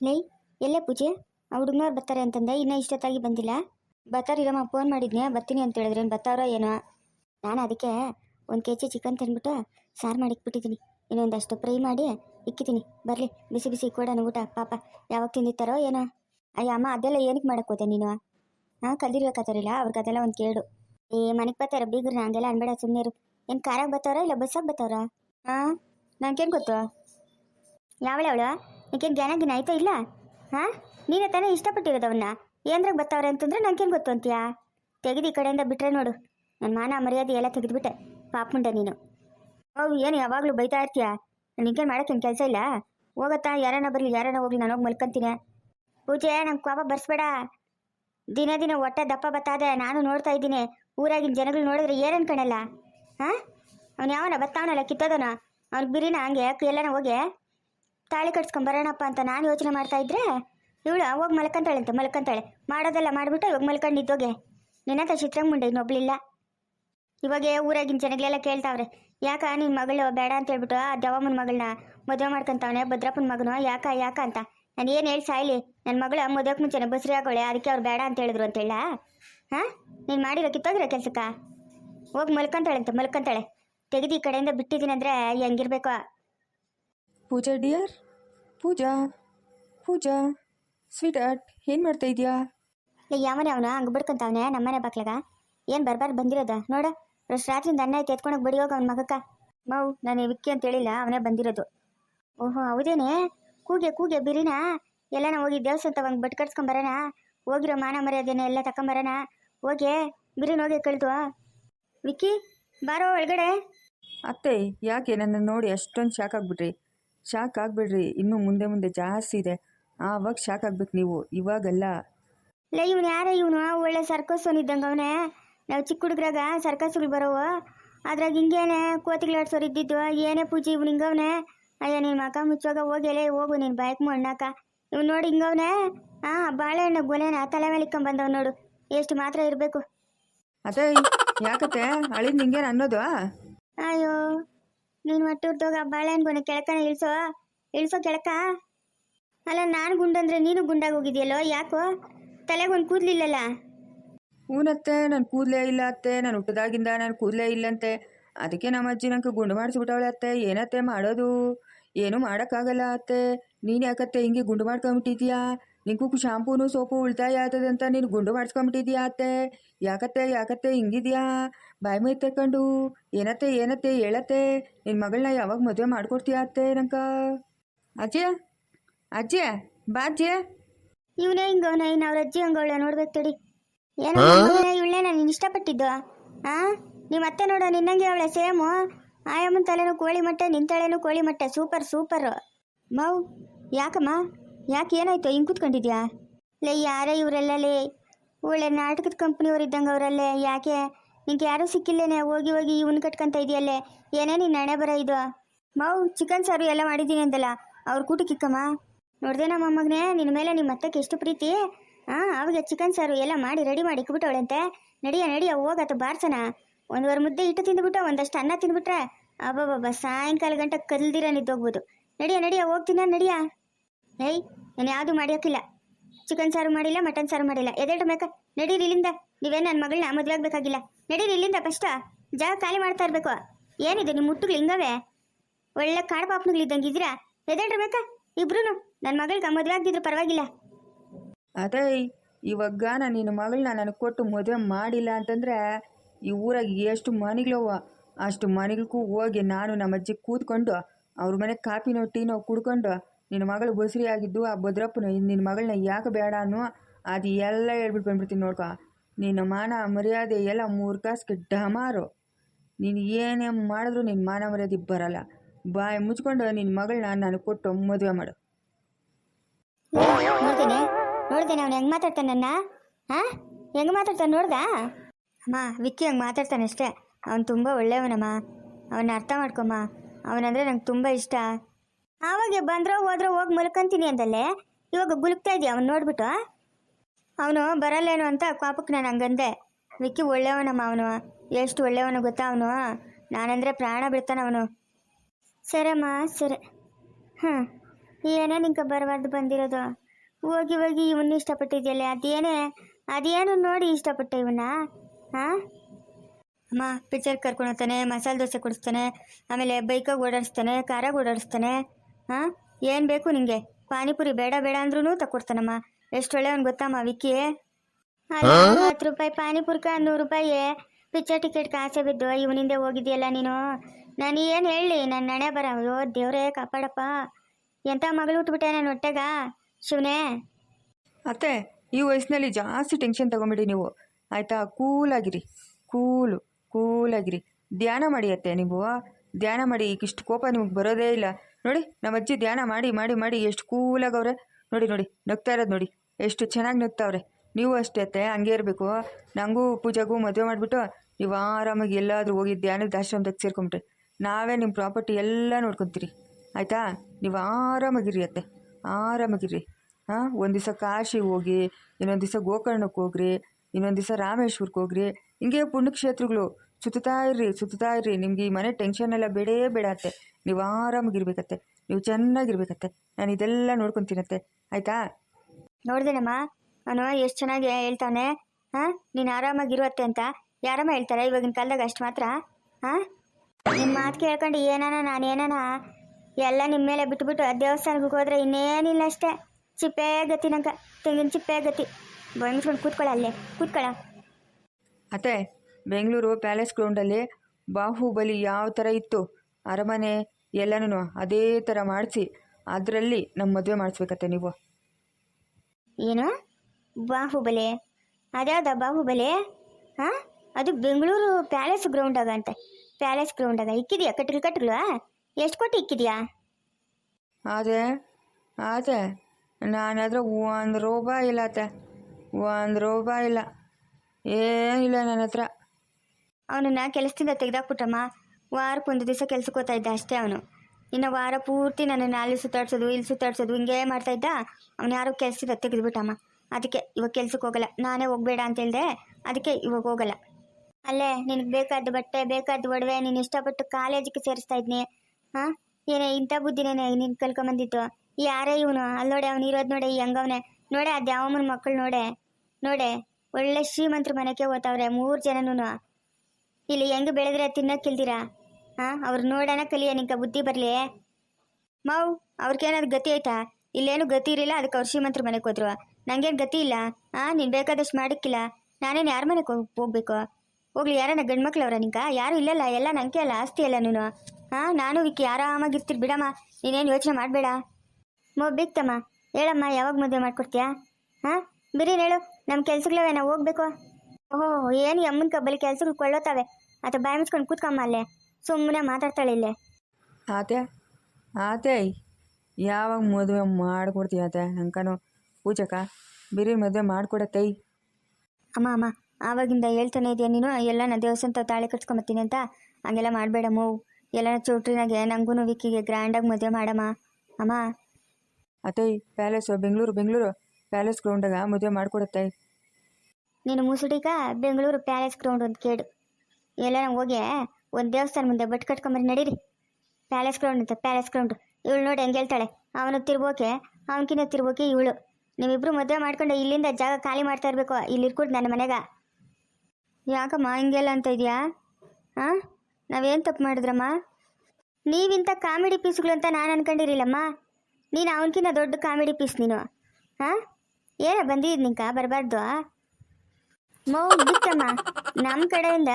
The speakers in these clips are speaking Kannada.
ಲೈ, ಎಲ್ಲೇ ಪೂಜೆ? ಹುಡುಗನವ್ರು ಬರ್ತಾರೆ ಅಂತಂದೆ, ಇನ್ನೂ ಇಷ್ಟೊತ್ತಾಗಿ ಬಂದಿಲ್ಲ. ಬರ್ತಾರಿರಮ್ಮ ಫೋನ್ ಮಾಡಿದ್ನೆ, ಬರ್ತೀನಿ ಅಂತ ಹೇಳಿದ್ರೆ. ಬರ್ತಾವ್ರೋ ಏನೋ? ನಾನು ಅದಕ್ಕೆ ಒಂದು ಕೆ ಜಿ ಚಿಕನ್ ತಂದ್ಬಿಟ್ಟು ಸಾರು ಮಾಡಿಕ್ಬಿಟ್ಟಿದ್ದೀನಿ ಇನ್ನೊಂದಷ್ಟು ಫ್ರೈ ಮಾಡಿ ಇಕ್ಕಿದ್ದೀನಿ. ಬರಲಿ, ಬಿಸಿ ಬಿಸಿ ಕೊಡೋಣ ಊಟ. ಪಾಪ, ಯಾವಾಗ ತಿಂದಿರ್ತಾರೋ ಏನೋ? ಅಯ್ಯ, ಅಮ್ಮ, ಅದೆಲ್ಲ ಏನಕ್ಕೆ ಮಾಡಕ್ಕೆ ಹೋದೆ ನೀನು? ಹಾಂ ಕಲ್ದಿರ್ಬೇಕಾತಾರಿಲ್ಲ ಅವ್ರಿಗೆ ಅದೆಲ್ಲ ಒಂದು ಕೇಳು. ಏ, ಮನೆಗೆ ಬರ್ತಾರ ಬೀಗ್ರು ಹಂಗೆಲ್ಲ ಅನ್ಬೇಡ ಸುಮ್ಮನೆ ಏನು ಕಾರಾಗ ಬರ್ತಾವ್ರ ಇಲ್ಲ ಬಸ್ಸಾಗ ಬರ್ತಾವ್ರ? ಹಾಂ ನನಗೇನು ಗೊತ್ತು? ಯಾವಳೆ ಅವಳು? ನಿಂಗೇನು ಜ್ಞಾನ ಗಿನ ಆಯ್ತಾ ಇಲ್ಲ? ಹಾಂ? ನೀನೇ ತಾನೇ ಇಷ್ಟಪಟ್ಟಿರೋದವನ್ನ ಏನ್ರಾಗ ಬರ್ತಾವ್ರೆ ಅಂತಂದ್ರೆ ನಂಗೇನು ಗೊತ್ತು ಅಂತೀಯಾ? ತೆಗೆದು ಈ ಕಡೆಯಿಂದ ಬಿಟ್ರೆ ನೋಡು. ನನ್ನ ಮಾನ ಮರ್ಯಾದೆ ಎಲ್ಲ ತೆಗೆದುಬಿಟ್ಟೆ. ಪಾಪುಂಡ ನೀನು. ಓ ಏನು ಯಾವಾಗಲೂ ಬೈತಾ ಇರ್ತೀಯ? ನಿಂಗೇನು ಮಾಡೋಕ್ಕೇನು ಕೆಲಸ ಇಲ್ಲ? ಹೋಗತ್ತಾ? ಯಾರನ್ನ ಬರಲಿ, ಯಾರನ್ನ ಹೋಗ್ಲಿ, ನಾನು ಹೋಗಿ ಮಲ್ಕೊಂತೀನಿ. ಪೂಜೆ, ನಂಗೆ ಕೋಪ ಬರ್ಸ್ಬೇಡ. ದಿನ ದಿನ ಹೊಟ್ಟೆ ದಪ್ಪ ಬತ್ತಾದೆ. ನಾನು ನೋಡ್ತಾ ಇದ್ದೀನಿ. ಊರಾಗಿನ ಜನಗಳು ನೋಡಿದ್ರೆ ಏನು ಕಣಲ್ಲ. ಹಾಂ? ಅವ್ನು ಯಾವನ ಬತ್ತಾವನಲ್ಲ ಕಿತ್ತೋದನ? ಅವ್ನಿಗೆ ಬಿರಿನ ಹಂಗೆ ಎಲ್ಲನ ಹೋಗಿ ತಾಳಿ ಕಟ್ಸ್ಕೊಂಬರೋಣಪ್ಪ ಅಂತ ನಾನು ಯೋಚನೆ ಮಾಡ್ತಾ ಇದ್ರೆ, ಇವಳು ಹೋಗಿ ಮಲ್ಕೊಂತಾಳೆ ಅಂತ ಮಲ್ಕೊಂತಾಳೆ. ಮಾಡೋದೆಲ್ಲ ಮಾಡಿಬಿಟ್ಟು ಇವಾಗ ಮಲ್ಕೊಂಡು ನಿದ್ದೋಗೆ ನಿನ್ನಂತ ಚಿತ್ರಂಗ್ ಮುಂಡೆ ಇನ್ನೊಬ್ಳಿಲ್ಲ. ಇವಾಗ ಊರಾಗಿನ ಜನಗಳೆಲ್ಲ ಕೇಳ್ತಾವ್ರೆ, ಯಾಕ ನಿನ್ನ ಮಗಳು ಬೇಡ ಅಂತ ಹೇಳ್ಬಿಟ್ಟು, ಆ ದವಮ್ಮನ ಮಗಳನ್ನ ಮದುವೆ ಮಾಡ್ಕೊಂತಾವನೆ, ಭದ್ರಪ್ಪನ ಮಗನು, ಯಾಕ ಯಾಕ ಅಂತ. ನಾನು ಏನು ಹೇಳಿ ಸಾಯ್ಲಿ ನನ್ನ ಮಗಳು ಮದುವೆಗೆ ಮುಂಚೆನೆ ಬಸ್ರಿ ಆಗೋಳೆ, ಅದಕ್ಕೆ ಅವ್ರು ಬೇಡ ಅಂತ ಹೇಳಿದ್ರು ಅಂತ ಹೇಳ. ಹಾಂ? ನೀನು ಮಾಡಿರೋ ಕಿತ್ತೋಗಿರೋ ಕೆಲ್ಸಕ್ಕ? ಹೋಗಿ ಮಲ್ಕೊಂತಾಳೆ ಅಂತ ಮಲ್ಕೊಂತಾಳೆ. ತೆಗೆದು ಈ ಕಡೆಯಿಂದ ಬಿಟ್ಟಿದ್ದೀನಿ ಅಂದರೆ ಹೆಂಗಿರ್ಬೇಕು? Pooja dear? Pooja Pooja sweetheart ಏನು ಮಾಡ್ತಾ ಇದೀಯಾ? ಇಲ್ಲ ಯಾವನೇ ಅವನ? ಹಂಗೆ ಬಿಡ್ಕೊಂತಾವನೆ ನಮ್ಮನೆ ಬಾಕ್ಲಾಗ ಏನು ಬರ್ಬಾರ್ದು ಬಂದಿರೋದ? ನೋಡ ಅಷ್ಟು ರಾತ್ರಿಯಿಂದ ಅನ್ನ ಐತೆ ಎತ್ಕೊಂಡೋಗಿ ಬಡಿ ಹೋಗ ಅವ್ನ ಮಗಕ್ಕ. ಮೌ ನಾನು ವಿಕ್ಕಿ ಅಂತ ಹೇಳಿಲ್ಲ ಅವನೇ ಬಂದಿರೋದು. ಓಹೋ ಹೌದೇನೆ? ಕೂಗೆ ಕೂಗೆ ಬಿರಿನ? ಎಲ್ಲನ ಹೋಗಿ ದೇವಸ್ಥಾನ ತಗೊಂಡು ಬಟ್ ಕಟ್ಸ್ಕೊಂಬರೋಣ ಹೋಗಿರೋ ಮಾನ ಮರ್ಯಾದೆನ ಎಲ್ಲ ತಕೊಂಬರೋಣ ಹೋಗಿ ಬಿರಿನ ಹೋಗಿ ಕಳ್ದು. ವಿಕ್ಕಿ ಬಾರೋ ಒಳಗಡೆ. ಅತ್ತೆ ಯಾಕೆ ನನ್ನ ನೋಡಿ ಅಷ್ಟೊಂದು ಶಾಕ್ ಆಗ್ಬಿಟ್ರಿ? ಶಾಕ್ ಆಗ್ಬಿಡ್ರಿ ಇನ್ನು ಮುಂದೆ ಮುಂದೆ ಜಾಸ್ತಿ ಇದೆ. ಆವಾಗ ಶಾಕ್ ಆಗ್ಬೇಕು ನೀವು ಇವಾಗಲ್ಲ. ಇಲ್ಲ ಇವನು ಯಾರ ಇವನು? ಒಳ್ಳೆ ಸರ್ಕಸ್ ಇದ್ದಂಗೆ ಅವನೇ. ನಾವು ಚಿಕ್ಕ ಹುಡುಗ್ರಾಗ ಸರ್ಕಸ್ಗಳು ಬರೋವು. ಅದ್ರಾಗ ಹಿಂಗೇನೆ ಕೋತಿಗಳು ಆಡ್ಸೋರು ಇದ್ದಿದ್ದು ಏನೇ ಪೂಜೆ ಇವ್ನು ಹಿಂಗವನೆ. ಅಯ್ಯ ನೀನು ಮಕ ಮುಚ್ಚೋಗ ಹೋಗಿಲೇ ಹೋಗು ನೀನು ಬೈಕ್ ಮಣ್ಣಾಕ. ಇವ್ನು ನೋಡಿ ಹಿಂಗವ್ನೆ. ಹಾಂ ಬಾಳೆಹಣ್ಣು ಗೊನೆನ ತಲೆ ಮೇಲೆ ಬಂದವ್ ನೋಡು. ಎಷ್ಟು ಮಾತ್ರ ಇರಬೇಕು. ಅದೇ ಯಾಕತ್ತೆ? ಅಳಿದ್ ನಿಂಗೇನು ಅನ್ನೋದು? ಅಯ್ಯೋ. ನೀನು ಮಟ್ಟೂರ್ದೋಗ ಬಾಳೆಹಣ್ಣು ಗೊನೆ ಕೆಳಕನ ಇಳಿಸೋ? ಇಳಿಸೋ ಕೆಳಕ? ಅಲ್ಲ, ನಾನು ಗುಂಡಂದ್ರೆ ನೀನು ಗುಂಡಾಗಿ ಹೋಗಿದ್ಯಲ್ಲೋ? ಯಾಕೋ? ತಲೆಗೊಂದು ಕೂದಲಿಲ್ಲಲ್ಲ ಊನತ್ತೆ ನನ್ನ ಕೂದಲೇ ಇಲ್ಲ ಅತ್ತೆ. ನಾನು ಹುಟ್ಟದಾಗಿಂದ ನಾನು ಕೂದಲೇ ಇಲ್ಲಂತೆ. ಅದಕ್ಕೆ ನಮ್ಮ ಅಜ್ಜಿ ನಂಗೆ ಗುಂಡು ಮಾಡಿಸ್ಬಿಟ್ಟವಳೆ ಅತ್ತೆ. ಏನತ್ತೆ ಮಾಡೋದು? ಏನೂ ಮಾಡೋಕ್ಕಾಗಲ್ಲ ಅತ್ತೆ. ನೀನು ಯಾಕತ್ತೆ ಹಿಂಗೆ ಗುಂಡು ಮಾಡ್ಕೊಂಬಿಟ್ಟಿದ್ಯಾ ನಿಂಗೂ ಶಾಂಪೂನು ಸೋಪು ಉಳಿತಾಯ ಆಗ್ತದೆ ಅಂತ ನೀನು ಗುಂಡು ಮಾಡಿಸ್ಕೊಂಬಿಟ್ಟಿದ್ಯಾ ಅತ್ತೆ? ಯಾಕತ್ತೆ ಯಾಕತ್ತೆ ಹಿಂಗಿದ್ಯಾ? ಬಾಯಿ ಮೈ ತಕೊಂಡು ಏನತ್ತೆ ಏನತ್ತೆ ಹೇಳತ್ತೆ? ನಿನ್ನ ಮಗಳನ್ನ ಯಾವಾಗ ಮದುವೆ ಮಾಡ್ಕೊಡ್ತೀಯ ಅತ್ತೆ ನಂಕ ಅಜ್ಜಿ ಅಜ್ಜಿ ಬಾ ಅಜ್ಜಿ. ಇವನೇ ಹಿಂಗವನ ಇನ್ನು ಅವ್ರ ಅಜ್ಜಿ ಹಂಗವಳ ನೋಡ್ಬೇಕು ತಡಿ. ಏನೋ ಇವಳೇ ನಾನು ಇಷ್ಟಪಟ್ಟಿದ್ದು ಆ? ನಿಮ್ಮ ಅತ್ತೆ ನೋಡೋ ನಿನ್ನಂಗೆ ಅವಳೆ ಸೇಮು. ಆಯಮ್ಮನ ತಲೆನೂ ಕೋಳಿ ಮಟ್ಟೆ ನಿನ್ನ ತಲೆನೂ ಕೋಳಿ ಮಟ್ಟೆ ಸೂಪರ್ ಸೂಪರ್. ಮೌ ಯಾಕಮ್ಮ? ಯಾಕೆ ಏನಾಯ್ತು? ಹಿಂಗೆ ಕೂತ್ಕೊಂಡಿದ್ಯಾ? ಲೇ, ಯಾರ ಇವರೆಲ್ಲ ಲೇ, ಒಳ್ಳೆ ನಾಟಕದ ಕಂಪ್ನಿಯವ್ರು ಇದ್ದಂಗೆ ಅವರಲ್ಲೇ, ಯಾಕೆ? ನಿಂಗೆ ಯಾರೂ ಸಿಕ್ಕಿಲ್ಲೇನೆ, ಹೋಗಿ ಹೋಗಿ ಇವನ್ ಕಟ್ಕೊಂತ ಇದೆಯಲ್ಲೇ. ಏನೇ ನೀನು ಹಣೆ ಬರ ಇದು? ಮೌ, ಚಿಕನ್ ಸಾರು ಎಲ್ಲ ಮಾಡಿದ್ದೀನಿ ಅಂದಲ್ಲ, ಅವ್ರ ಕೂಟಕ್ಕಿಕ್ಕಮ್ಮ ನೋಡಿದೆ ನಮ್ಮ ಮೊಮ್ಮಗನೇ ನಿನ್ನ ಮೇಲೆ ನಿಮ್ಮ ಅತ್ತಕ್ಕೆ ಎಷ್ಟು ಪ್ರೀತಿ? ಹಾಂ ಅವಾಗ ಚಿಕನ್ ಸಾರು ಎಲ್ಲ ಮಾಡಿ ರೆಡಿ ಮಾಡಿ ಇಕ್ಬಿಟ್ಟವಳಂತೆ. ನಡಿಯ ನಡಿಯ ಹೋಗತ್ತ ಬಾರ್ಸನ. ಒಂದುವರೆ ಮುದ್ದೆ ಇಟ್ಟು ತಿಂದ್ಬಿಟ್ಟು, ಒಂದಷ್ಟು ಅನ್ನ ತಿಂದ್ಬಿಟ್ರೆ, ಅಬ್ಬಬ್ಬಬ್ಬ, ಸಾಯಂಕಾಲ ಗಂಟೆ ಕಲ್ದಿರ ನಿದ್ದೋಗ್ಬೋದು. ನಡಿಯ ನಡಿಯ, ಹೋಗ್ತೀನ? ನಡಿಯ. ಏಯ್, ನಾನು ಯಾವುದು ಮಾಡ್ಯೋಕ್ಕಿಲ್ಲ ಚಿಕನ್ ಸಾರು ಮಾಡಿಲ್ಲ, ಮಟನ್ ಸಾರು ಮಾಡಿಲ್ಲ. ಎದೇಟು ಬೇಕ ನಡೀರಿ ಇಲ್ಲಿಂದ. ನೀವೇ ನನ್ನ ಮಗಳನ್ನ ಮದುವೆ ಆಗಬೇಕಾಗಿಲ್ಲ ನಡೀರಿ ಇಲ್ಲಿಂದ ಫಸ್ಟ್ ಜಾಗ ಖಾಲಿ ಮಾಡ್ತಾ ಇರಬೇಕು. ಏನಿದೆ ನಿಮ್ಮ ಮುಟ್ಟುಗಳು ಹಿಂಗವೆ? ಒಳ್ಳೆ ಕಾಡು ಇದ್ದಂಗೆ ಇದ್ದೀರಾ? ಎದೇಟ್ರ ಬೇಕಾ ಇಬ್ರು ನನ್ನ ಮಗಳಿಗೆ ಮದುವೆ ಆಗ್ದಿದ್ರು ಪರವಾಗಿಲ್ಲ. ಅದೇ, ಇವಾಗ ನಾನು ನಿನ್ನ ಮಗಳನ್ನ ನನಗೆ ಕೊಟ್ಟು ಮದುವೆ ಮಾಡಿಲ್ಲ ಅಂತಂದರೆ ಈ ಊರಾಗ ಎಷ್ಟು ಮನೆಗಳವ? ಅಷ್ಟು ಮನೆಗಳಿಗೂ ಹೋಗಿ ನಾನು ನಮ್ಮ ಅಜ್ಜಿ ಕೂತ್ಕೊಂಡು ಅವ್ರ ಮನೆ ಕಾಪಿನೋ ಟೀನೋ ಕುಡ್ಕೊಂಡು ನಿನ್ನ ಮಗಳು ಬಸುರಿ ಆಗಿದ್ದು ಆ ಭದ್ರಪ್ಪನ, ನಿನ್ನ ಮಗಳನ್ನ ಯಾಕೆ ಬೇಡ ಅನ್ನೋ ಅದು ಎಲ್ಲ ಹೇಳ್ಬಿಟ್ಟು ಬಂದ್ಬಿಡ್ತೀನಿ ನೋಡ್ಕೊ. ನಿನ್ನ ಮಾನ ಮರ್ಯಾದೆ ಎಲ್ಲ ಮೂರು ಕಾಸಿಗೆ ಡಮಾರು. ನೀನು ಏನೇ ಮಾಡಿದ್ರು ನಿನ್ನ ಮಾನ ಮರ್ಯಾದೆ ಬರಲ್ಲ. ಬಾಯಿ ಮುಚ್ಕೊಂಡು ನಿನ್ನ ಮಗಳನ್ನ ನಾನು ಕೊಟ್ಟು ಮದುವೆ ಮಾಡು. ನೋಡ್ತೇನೆ ನೋಡ್ತೇನೆ ಅವ್ನು ಹೆಂಗೆ ಮಾತಾಡ್ತಾನೆ ನನ್ನ? ಹಾಂ ಹೆಂಗೆ ಮಾತಾಡ್ತಾನೆ ನೋಡ್ದಾ? ಅಮ್ಮ, ವಿಕ್ಕಿ ಹಂಗೆ ಮಾತಾಡ್ತಾನೆ ಅಷ್ಟೇ. ಅವ್ನು ತುಂಬ ಒಳ್ಳೆಯವನಮ್ಮ. ಅವನ್ನ ಅರ್ಥ ಮಾಡ್ಕೊಮ್ಮ. ಅವನಂದ್ರೆ ನಂಗೆ ತುಂಬ ಇಷ್ಟ. ಆವಾಗ ಬಂದ್ರೋ ಹೋದ್ರೋ ಹೋಗಿ ಮಲ್ಕೊಂತೀನಿ ಅಂದಲ್ಲೇ? ಇವಾಗ ಗುಲುಕ್ತಾ ಇದೆಯಾ ಅವ್ನು ನೋಡ್ಬಿಟ್ಟು? ಅವನು ಬರಲ್ಲೇನೋ ಅಂತ ಪಾಪಕ್ಕೆ ನಾನು ಹಂಗಂದೆ. ವಿಕ್ಕಿ ಒಳ್ಳೆಯವನಮ್ಮ ಅವನು. ಎಷ್ಟು ಒಳ್ಳೆಯವನು ಗೊತ್ತಾ ಅವನು? ನಾನಂದರೆ ಪ್ರಾಣ ಬಿಡ್ತಾನ ಅವನು. ಸರಮ್ಮ ಸರಿ. ಹಾಂ ಏನೇ ನಿಂಗೆ ಬರಬಾರ್ದು ಬಂದಿರೋದು? ಹೋಗಿ ಹೋಗಿ ಇವನ್ನ ಇಷ್ಟಪಟ್ಟಿದ್ಯಲ್ಲ? ಅದೇನೇ, ಅದೇನು ನೋಡಿ ಇಷ್ಟಪಟ್ಟೆ ಇವನ್ನ? ಹಾಂ ಅಮ್ಮ ಪಿಕ್ಚರ್ ಕರ್ಕೊಂಡು ಹೋಗ್ತಾನೆ, ಮಸಾಲೆ ದೋಸೆ ಕುಡಿಸ್ತಾನೆ, ಆಮೇಲೆ ಬೈಕಾಗಿ ಓಡಾಡಿಸ್ತಾನೆ ಕಾರಾಗಿ ಓಡಾಡಿಸ್ತಾನೆ. ಹಾಂ? ಏನು ಬೇಕು ನಿಂಗೆ? ಪಾನಿಪುರಿ ಬೇಡ ಬೇಡ ಅಂದ್ರೂ ತಕ್ಕೊಡ್ತಾನಮ್ಮ ಎಷ್ಟು ಒಳ್ಳೆಯವನು ಗೊತ್ತಮ್ಮ ವಿಕ್ಕಿ. ಹತ್ತು ರೂಪಾಯಿ ಪಾನಿಪುರ್ಕ ನೂರು ರೂಪಾಯಿ. ಪಿಕ್ಚರ್ ಟಿಕೆಟ್ ಕಾಸೆ ಬಿದ್ದು ಇವನಿಂದೆ ಹೋಗಿದ್ಯಲ್ಲ ನೀನು? ನಾನು ಏನು ಹೇಳಿ ನನ್ನ ನಣೆ ಬರ. ಅಯ್ಯೋ ದೇವ್ರೇ ಕಾಪಾಡಪ್ಪ. ಎಂಥ ಮಗಳು ಉಟ್ಬಿಟ್ಟೆ ನಾನು ಹೊಟ್ಟೆಗ? ಶಿವನೇ? ಅತ್ತೆ ಈ ವಯಸ್ಸಿನಲ್ಲಿ ಜಾಸ್ತಿ ಟೆನ್ಷನ್ ತಗೊಂಬಿಡಿ ನೀವು. ಆಯಿತಾ? ಕೂಲಾಗಿರಿ. ಕೂಲು ಕೂಲಾಗಿರಿ. ಧ್ಯಾನ ಮಾಡಿ ಅತ್ತೆ ನೀವು. ಧ್ಯಾನ ಮಾಡಿ ಈಗ ಇಷ್ಟು ಕೋಪ ನಿಮಗೆ ಬರೋದೇ ಇಲ್ಲ. ನೋಡಿ ನಮ್ಮ ಅಜ್ಜಿ ಧ್ಯಾನ ಮಾಡಿ ಮಾಡಿ ಮಾಡಿ ಎಷ್ಟು ಕೂಲಾಗವ್ರೆ. ನೋಡಿ ನೋಡಿ, ನಗ್ತಾ ಇರೋದು ನೋಡಿ. ಎಷ್ಟು ಚೆನ್ನಾಗಿ ನಗ್ತಾವ್ರೆ. ನೀವು ಅಷ್ಟೇ ಅತ್ತೆ, ಹಂಗೆ ಇರಬೇಕು. ನನಗೂ ಪೂಜೆಗೂ ಮದುವೆ ಮಾಡಿಬಿಟ್ಟು ನೀವು ಆರಾಮಾಗಿ ಎಲ್ಲಾದರೂ ಹೋಗಿ ಧ್ಯಾನದ ಆಶ್ರಮದಾಗ ಸೇರ್ಕೊಂಬಿಟ್ರೆ. ನಾವೇ ನಿಮ್ಮ ಪ್ರಾಪರ್ಟಿ ಎಲ್ಲ ನೋಡ್ಕೊತೀರಿ. ಆಯಿತಾ? ನೀವು ಆರಾಮಾಗಿರಿ ಅತ್ತೆ. ಆರಾಮಾಗಿರಿ ಹಾಂ, ಒಂದು ದಿವಸ ಕಾಶಿ ಹೋಗಿ, ಇನ್ನೊಂದು ದಿವಸ ಗೋಕರ್ಣಕ್ಕೆ ಹೋಗ್ರಿ, ಇನ್ನೊಂದು ದಿವಸ ರಾಮೇಶ್ವರಕ್ಕೆ ಹೋಗ್ರಿ. ಹಿಂಗೆ ಪುಣ್ಯಕ್ಷೇತ್ರಗಳು. ಸುತ್ತಾ ಇರ್ರಿ ಸುತ್ತಾ ಇರ್ರಿ. ನಿಮ್ಗೆ ಈ ಮನೆ ಟೆನ್ಷನ್ ಎಲ್ಲ ಬೇಡೇ ಬೇಡ ಅತ್ತೆ. ನೀವು ಆರಾಮಾಗಿರ್ಬೇಕತ್ತೆ. ನೀವು ಚೆನ್ನಾಗಿರ್ಬೇಕತ್ತೆ. ನಾನು ಇದೆಲ್ಲ ನೋಡ್ಕೊತೀನತ್ತೆ ಆಯಿತಾ? ನೋಡ್ದೇನಮ್ಮ? ಅವನು ಎಷ್ಟು ಚೆನ್ನಾಗಿ ಹೇಳ್ತಾನೆ. ಹಾಂ? ನೀನು ಆರಾಮಾಗಿರುವತ್ತೆ ಅಂತ. ಯಾರಮ್ಮ ಹೇಳ್ತಾರೆ? ಇವಾಗಿನ ಕಾಲದಾಗ ಅಷ್ಟು ಮಾತ್ರ? ಹಾಂ? ನಿಮ್ಮ ಮಾತು ಕೇಳ್ಕೊಂಡು ಏನಾನ ನಾನು ಏನಾನ ಎಲ್ಲ ನಿಮ್ಮ ಮೇಲೆ ಬಿಟ್ಬಿಟ್ಟು ಆ ದೇವಸ್ಥಾನಕ್ಕೆ ಹೋದ್ರೆ ಇನ್ನೇನಿಲ್ಲ ಅಷ್ಟೇ. ಚಿಪ್ಪೆ ಗತಿ ನಂಗೆ. ತೆಂಗಿನ ಚಿಪ್ಪೆ ಗತಿ. ಬಂದ್ಕೊಂಡು ಕೂತ್ಕೊಳ್ಳ ಅಲ್ಲೇ. ಕೂತ್ಕೊಳ್ಳ. ಅತ್ತೆ ಬೆಂಗಳೂರು ಪ್ಯಾಲೇಸ್ ಗ್ರೌಂಡಲ್ಲಿ ಬಾಹುಬಲಿ ಯಾವ ಥರ ಇತ್ತು? ಅರಮನೆ ಎಲ್ಲನೂ ಅದೇ ಥರ ಮಾಡಿಸಿ ಅದರಲ್ಲಿ ನಮ್ಮ ಮದುವೆ ಮಾಡಿಸ್ಬೇಕತ್ತೆ ನೀವು. ಏನು? ಬಾಹುಬಲಿ? ಅದ್ಯಾವ್ದ ಬಾಹುಬಲಿ? ಹಾಂ? ಅದು ಬೆಂಗಳೂರು ಪ್ಯಾಲೇಸ್ ಗ್ರೌಂಡಾಗ ಅಂತೆ. ಪ್ಯಾಲೇಸ್ ಗ್ರೌಂಡಾಗ. ಇಕ್ಕಿದ್ಯಾ? ಕಟ್ಟಿಗೆ ಕಟ್ಟಿಗಳು ಎಷ್ಟು ಕೊಟ್ಟು ಇಕ್ಕಿದ್ಯಾ? ಅದೇ ಅದೇ ನಾನಾದ್ರೆ ಒಂದು ರೂಪಾಯಿ ಇಲ್ಲ ಅತ್ತೆ. ಒಂದು ರೂಪಾಯಿ ಇಲ್ಲ. ಏನಿಲ್ಲ ನನ್ನ ಹತ್ರ. ಅವನನ್ನ ಕೆಲಸದಿಂದ ತೆಗೆದಾಕ್ಬಿಟ್ಟಮ್ಮ ವಾರಕ್ಕೆ ಒಂದು ದಿವಸ ಕೆಲ್ಸಕ್ಕೆ ಹೋಗ್ತಾ ಇದ್ದ ಅಷ್ಟೇ ಅವನು. ಇನ್ನು ವಾರ ಪೂರ್ತಿ ನನ್ನನ್ನು ಅಲ್ಲಿ ಸುತ್ತಾಡ್ಸೋದು, ಇಲ್ಲಿ ಸುತ್ತಾಡ್ಸೋದು, ಹಿಂಗೆ ಮಾಡ್ತಾ ಇದ್ದ? ಅವನು ಯಾರೋ ಕೆಲಸದಿಂದ ತೆಗೆದುಬಿಟ್ಟಮ್ಮ ಅದಕ್ಕೆ ಇವಾಗ ಕೆಲ್ಸಕ್ಕೆ ಹೋಗಲ್ಲ. ನಾನೇ ಹೋಗ್ಬೇಡ ಅಂತ ಹೇಳ್ದೆ. ಅದಕ್ಕೆ ಇವಾಗ ಹೋಗಲ್ಲ. ಅಲ್ಲೇ, ನಿನಗೆ ಬೇಕಾದ ಬಟ್ಟೆ, ಬೇಕಾದ ಒಡವೆ, ನೀನು ಇಷ್ಟಪಟ್ಟು ಕಾಲೇಜಿಗೆ ಸೇರಿಸ್ತಾ ಇದ್ನಿ. ಹಾಂ? ಏನೇ, ಇಂಥ ಬುದ್ಧಿನೇನೆ ನೀನು ಕಲ್ಕೊಂಬಂದಿತ್ತು ಯಾರೇ ಇವನು? ಅಲ್ಲಿ ನೋಡೆ, ಅವ್ನು ಇರೋದು ನೋಡೆ, ಈ ಹಂಗವನೇ ನೋಡೆ ಅದು ಯಾವಮ್ಮನ ಮಕ್ಕಳು ನೋಡೆ. ನೋಡೆ, ಒಳ್ಳೆ ಶ್ರೀಮಂತರ ಮನೆಗೆ ಓದ್ತಾವ್ರೆ, ಮೂರು ಜನನೂ ಇಲ್ಲಿ ಹೆಂಗ್ ಬೆಳೆದ್ರೆ ತಿನ್ನಕ್ಕಿಲ್ದಿರಾ ಹಾ, ಅವ್ರು ನೋಡೋಣ ಕಲಿಯ ನಿಂಕ ಬುದ್ಧಿ ಬರ್ಲಿ. ಮಾವು ಅವ್ರಿಗೇನಾದ್ರು ಗತಿ ಆಯ್ತಾ ಇಲ್ಲೇನು ಗತಿ ಇರಲಿಲ್ಲ ಅದಕ್ಕೆ ಅವ್ರ ಶ್ರೀಮಂತರ ಮನೆಗೆ ಹೋದ್ರು. ನಂಗೇನು ಗತಿ ಇಲ್ಲ. ಹಾ ನೀನು ಬೇಕಾದಷ್ಟು ಮಾಡಕ್ಕಿಲ್ಲ. ನಾನೇನು ಯಾರ ಮನೆಗೆ ಹೋಗ್, ಹೋಗ್ಬೇಕು? ಹೋಗ್ಲಿ ಯಾರನ್ನ ಗಂಡು ಮಕ್ಳು ಅವ್ರ ನಿಂಕ ಯಾರು ಇಲ್ಲಲ್ಲ, ಎಲ್ಲ ನಂಗೆ ಅಲ್ಲ, ಆಸ್ತಿ ಅಲ್ಲ ನೀನು. ಹಾ ನಾನು ವಿಕ್ಕಿ ಆರಾಮಾಗಿರ್ತೀರಿ, ಬಿಡಮ್ಮ. ನೀನೇನು ಯೋಚನೆ ಮಾಡಬೇಡ. ಮೋ ಬಿಕ್ತಮ್ಮ ಹೇಳಮ್ಮ, ಯಾವಾಗ ಮದುವೆ ಮಾಡ್ಕೊಡ್ತೀಯಾ? ಹಾ ಬಿರಿ ಹೇಳು. ನಮ್ಮ ಕೆಲ್ಸಗಳವೇನ ನಾವು ಹೋಗ್ಬೇಕು? ಓಹೋ ಏನು ಅಮ್ಮನ ಕಬ್ಬಲಿ ಕೆಲಸಗಳು ಕೊಳ್ಳೋತಾವೆ? ಆತ ಬಾಯಿ ಮುಚ್ಕೊಂಡು ಕೂತ್ಕಮ್ಮ ಅಲ್ಲೇ ಸುಮ್ಮನೆ ಮಾತಾಡ್ತಾಳೆ ಇಲ್ಲೇ. ಆತೆ ಆತೆ ಯಾವಾಗ ಮದುವೆ ಮಾಡಿಕೊಡ್ತೀಯ ಆತೆ? ನಂಕನು ಪೂಜಕ ಬಿರಿ ಮದುವೆ ಮಾಡಿಕೊಡತ್ತೈ ಅಮ್ಮ ಅಮ್ಮ ಆವಾಗಿಂದ ಹೇಳ್ತಾನೆ ಇದೆಯಾ ನೀನು ಎಲ್ಲ ನಾನು ದೇವಸ್ಥಾನ ತಾಳೆ ಕಟ್ಸ್ಕೊಂಬತ್ತೀನಿ ಅಂತ? ಹಂಗೆಲ್ಲ ಮಾಡಬೇಡ ಮೂವ್ ಎಲ್ಲ ಚೌಟ್ರಿನಾಗೆ ನಂಗೂ ವಿಕ್ಕಿಗೆ ಗ್ರ್ಯಾಂಡಾಗಿ ಮದುವೆ ಮಾಡಮ್ಮ. ಅಮ್ಮ. ಅತೈ ಪ್ಯಾಲೇಸು ಬೆಂಗಳೂರು ಬೆಂಗಳೂರು ಪ್ಯಾಲೇಸ್ ಗ್ರೌಂಡಾಗ ಮದುವೆ ಮಾಡಿಕೊಡತ್ತೈ ನೀನು ಮುಸುಡಿಗ ಬೆಂಗಳೂರು ಪ್ಯಾಲೇಸ್ ಗ್ರೌಂಡ್ ಒಂದು ಕೇಡು. ಎಲ್ಲ ಹೋಗಿ ಒಂದು ದೇವಸ್ಥಾನ ಮುಂದೆ ಬಟ್ ಕಟ್ಕೊಂಬರಿ ನಡೀರಿ. ಪ್ಯಾಲೇಸ್ ಗ್ರೌಂಡ್ ಅಂತ, ಪ್ಯಾಲೇಸ್ ಗ್ರೌಂಡ್. ಇವಳು ನೋಡಿ ಹೆಂಗೆ ಹೇಳ್ತಾಳೆ, ಅವನು ತಿರ್ಬೋಕೆ ಅವನಕಿನ ತಿರ್ಬೋಕೆ ಇವಳು. ನೀವಿಬ್ರು ಮದುವೆ ಮಾಡ್ಕೊಂಡು ಇಲ್ಲಿಂದ ಜಾಗ ಖಾಲಿ ಮಾಡ್ತಾ ಇರಬೇಕು, ಇಲ್ಲಿ ಇರ್ಕೊಡ್ ನನ್ನ ಮನೆಗ. ಯಾಕಮ್ಮ, ಹಿಂಗೆಲ್ಲ ಅಂತ ಇದೆಯಾ? ಹಾಂ ನಾವೇನು ತಪ್ಪು ಮಾಡಿದ್ರಮ್ಮ? ನೀವಿಂಥ ಕಾಮಿಡಿ ಪೀಸ್ಗಳು ಅಂತ ನಾನು ಅನ್ಕೊಂಡಿರಿಲ್ಲಮ್ಮ. ನೀನು ಅವನಕಿನ್ನ ದೊಡ್ಡ ಕಾಮಿಡಿ ಪೀಸ್ ನೀನು. ಹಾಂ ಏನ ಬಂದಿದ್ದು ನಿಂಕ, ಬರಬಾರ್ದು ಮೌ ಬಿತ್ತಮ್ಮ ನಮ್ಮ ಕಡೆಯಿಂದ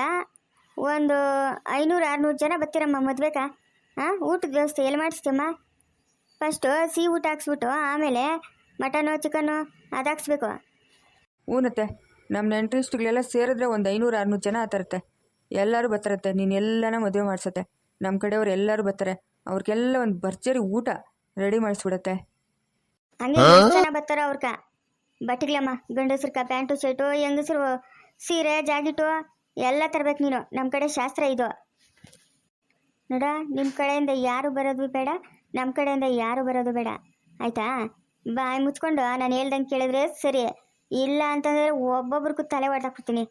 ಒಂದು ಐನೂರು ಆರುನೂರು ಜನ ಬರ್ತೀರಮ್ಮ ಮದ್ವೆಗ. ಹಾಂ ಊಟದ ವ್ಯವಸ್ಥೆ ಎಲ್ಲಿ ಮಾಡಿಸ್ತೀಮ್ಮ ಫಸ್ಟು ಸಿಹಿ ಊಟ ಹಾಕ್ಸ್ಬಿಟ್ಟು ಆಮೇಲೆ ಮಟನು ಚಿಕನು ಅದು ಹಾಕ್ಸ್ಬೇಕು. ಹೂನತ್ತೆ ನಮ್ಮ ನೆಂಟ್ರಿಸ್ಟ್ಗಳೆಲ್ಲ ಸೇರಿದ್ರೆ ಒಂದು ಐನೂರು ಆರುನೂರು ಜನ ಆತರತ್ತೆ. ಎಲ್ಲರೂ ಬರ್ತಾರತ್ತೆ ನೀನು ಎಲ್ಲನ ಮದುವೆ ಮಾಡಿಸತ್ತೆ. ನಮ್ಮ ಕಡೆಯವ್ರು ಎಲ್ಲರೂ ಬರ್ತಾರೆ. ಅವ್ರಿಗೆಲ್ಲ ಒಂದು ಭರ್ಜರಿ ಊಟ ರೆಡಿ ಮಾಡಿಸ್ಬಿಡತ್ತೆ. ಹಂಗೆ ಎಷ್ಟ್ ಜನ ಬರ್ತಾರ ಅವ್ರಕ. ಬಟ್ಟಿಗ್ಲಮ್ಮ ಕಾ, ಪ್ಯಾಂಟು, ಶರ್ಟು, ಹೆಂಗಸರು, ಸೀರೆ, ಜಾಕೆಟು ಎಲ್ಲ ತರ್ಬೇಕು ನೀನು. ನಮ್ಮ ಕಡೆ ಶಾಸ್ತ್ರ ಇದು. ನೋಡ ನಿಮ್ಮ ಕಡೆಯಿಂದ ಯಾರು ಬರೋದು ಬೇಡ ನಮ್ಮ ಕಡೆಯಿಂದ ಯಾರು ಬರೋದು ಬೇಡ. ಆಯ್ತಾ? ಬಾಯಿ ಮುಚ್ಕೊಂಡು ನಾನು ಹೇಳ್ದಂಗೆ ಕೇಳಿದ್ರೆ ಸರಿ. ಇಲ್ಲ ಅಂತಂದರೆ ಒಬ್ಬೊಬ್ರಿಗೂ ತಲೆ ಹೊಡ್ದಾಕ್ಬಿಡ್ತೀನಿ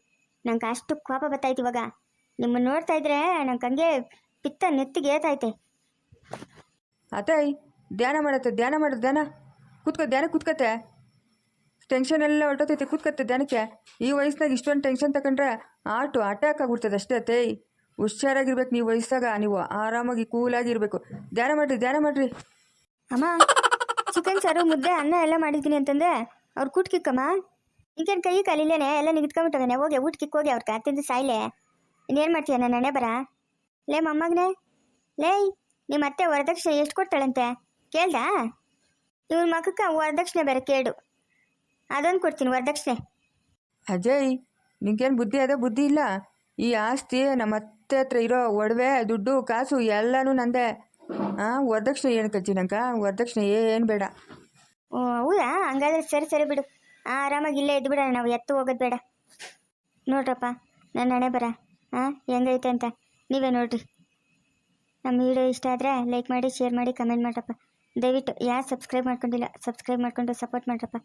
ನಂಗೆ ಅಷ್ಟು ಕೋಪ ಬರ್ತೈತೆ ಇವಾಗ. ನಿಮ್ಮನ್ನು ನೋಡ್ತಾ ಇದ್ರೆ ನಂಗೆ ಹಂಗೆ ಪಿತ್ತ ನೆತ್ತಿಗೆ ಏತೈತೆ ಅತೈ, ಧ್ಯಾನ ಮಾಡತ್ತೆ, ಧ್ಯಾನ ಮಾಡು, ಧ್ಯಾನ. ಕೂತ್ಕೋ, ಧ್ಯಾನ ಕೂತ್ಕತ್ತೆ. ಟೆನ್ಷನ್ ಎಲ್ಲ ಹೊರಟೋತೈತೆ, ಕೂತ್ಕತ್ತೆ ಧ್ಯಾನಕ್ಕೆ ಈ ವಯಸ್ಸಿನಾಗ ಇಷ್ಟೊಂದು ಟೆನ್ಷನ್ ತಗೊಂಡ್ರೆ ಆಟು ಅಟ್ಯಾಕ್ ಆಗ್ಬಿಡ್ತದೆ ಅಷ್ಟೇ ತೇಯ್ ಹುಷಾರಾಗಿರ್ಬೇಕು ನೀವು ವಯಸ್ಸಾಗ, ನೀವು ಆರಾಮಾಗಿ ಕೂಲಾಗಿರ್ಬೇಕು. ಧ್ಯಾನ ಮಾಡ್ರಿ ಧ್ಯಾನ ಮಾಡ್ರಿ. ಅಮ್ಮ, ಚಿಕನ್ ಸಾರು, ಮುದ್ದೆ, ಅನ್ನ ಎಲ್ಲ ಮಾಡಿದ್ದೀನಿ ಅಂತಂದ್ರೆ ಅವ್ರು ಕೂಟ್ಕಿಕ್ಕಮ್ಮ ಈಗೇನು ಕೈ ಕಾಲಿಲ್ಲೇನೆ? ಎಲ್ಲ ನಿಗಿತ್ಕೊಂಬಿಟ್ಟವನೆ ಹೋಗಿ ಊಟಕ್ಕೆ ಹೋಗಿ ಅವ್ರ ಕಾತಿಂದ ಸಾಯ್ಲೆ. ಇನ್ನೇನು ಮಾಡ್ತೀಯ ನನ್ನ ಹಣೆ ಬರ? ಲೇ ಮೊಮ್ಮಗನೆ. ಲೇ ನಿಮ್ಮ ಅತ್ತೆ ವರದಕ್ಷಿಣೆ ಎಷ್ಟು ಕೊಡ್ತಾಳಂತೆ? ಕೇಳ್ದಾ? ಇವ್ರ ಮಗಕ್ಕೆ ವರದಕ್ಷಿಣೆ ಬೇರೆ ಕೇಳು ಅದೊಂದು ಕೊಡ್ತೀನಿ ವರದಕ್ಷಿಣೆ. ಅಜಯ್ ನಿಂಗೇನು ಬುದ್ಧಿ ಅದ ಬುದ್ಧಿ ಇಲ್ಲ? ಈ ಆಸ್ತಿ ನಮ್ಮ ಅತ್ತೆ ಹತ್ರ ಇರೋ ಒಡವೆ ದುಡ್ಡು ಕಾಸು ಎಲ್ಲನೂ ನಂದೆ. ಹಾಂ ವರದಕ್ಷಿಣೆ ಏನು ಕಜ್ಜಿನಂಕ ವರದಕ್ಷಿಣೆ ಏನು ಬೇಡ. ಓ ಹೌದಾ? ಹಂಗಾದ್ರೆ ಸರಿ ಸರಿ ಬಿಡು. ಆರಾಮಾಗಿ ಇಲ್ಲೇ ಇದ್ದು ಬಿಡೋಣ ನಾವು ಎತ್ತು ಹೋಗೋದು ಬೇಡ. ನೋಡ್ರಪ್ಪ ನನ್ನ ಹಣೆ ಬರ. ಹಾಂ ಹೆಂಗೈತೆ ಅಂತ. ನೀವೇ ನೋಡ್ರಿ. ನಮ್ಮ ವಿಡಿಯೋ ಇಷ್ಟ ಆದರೆ ಲೈಕ್ ಮಾಡಿ ಶೇರ್ ಮಾಡಿ ಕಮೆಂಟ್ ಮಾಡ್ರಪ್ಪ. ದಯವಿಟ್ಟು ಯಾರು ಸಬ್ಸ್ಕ್ರೈಬ್ ಮಾಡ್ಕೊಂಡಿಲ್ಲ ಸಬ್ಸ್ಕ್ರೈಬ್ ಮಾಡ್ಕೊಂಡು ಸಪೋರ್ಟ್ ಮಾಡ್ರಪ್ಪ.